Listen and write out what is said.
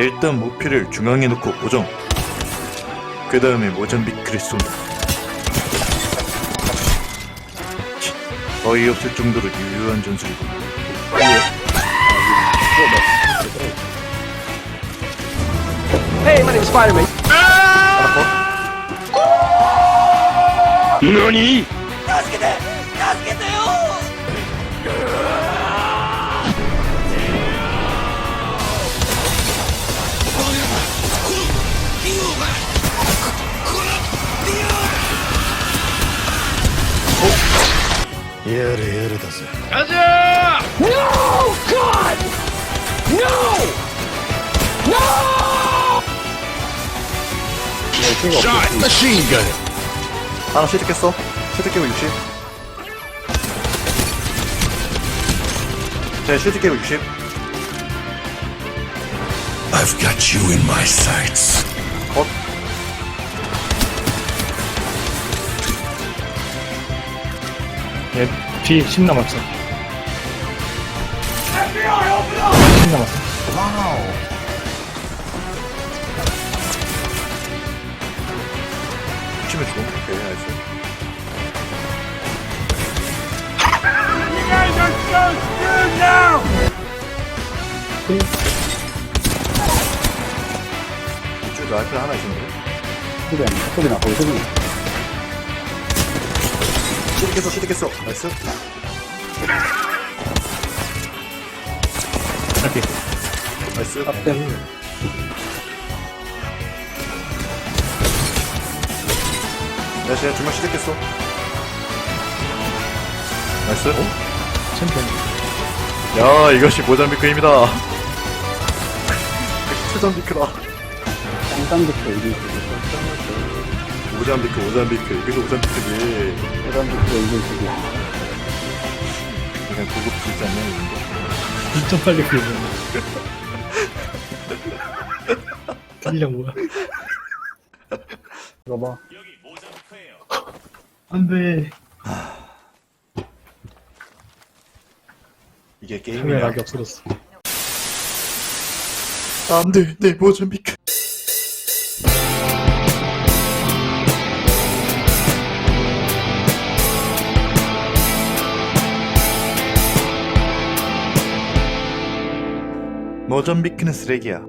일단 목표를 중앙에 놓고 고정. 그 다음에 모잠비크를 쏜다. 치, 어이없을 정도로 유효한 전술이군. Hey, my name's Spider-Man. 예르 예르다세. 가자! No, God! No! No! Shot machine gun. 하나 실득했어. 실득 깨고 60. 네, 실득 깨고 60. I've got you in my sights. 컷. 얘피10 남았어. 10 남았어. 치면 죽어. 오케이, 나이스. 이쪽에 라이플 하나 있었는데? 소리 안 나. 소리 나. 거기 소리 나. 실드 깼어. 나이스. 이렇게. 나이스. 앞에. 나이스, 야, 두명 실드 깼어. 나이스. 챔피언. 야, 이것이 모잠비크입니다. 모잠비크다. 쌍쌍부터 이길 수 모잠비크, 모잠비크. 이것이 모잠비크지. 이길 수 있어. 그냥 고급지지 않냐, 이런 거? 진짜 빨리. 딜량 뭐야? 이거 봐. 안 돼. 이게 게임이야. 락이 없어졌어. 안 돼, 내 모잠비크. 모잠비크는 쓰레기야.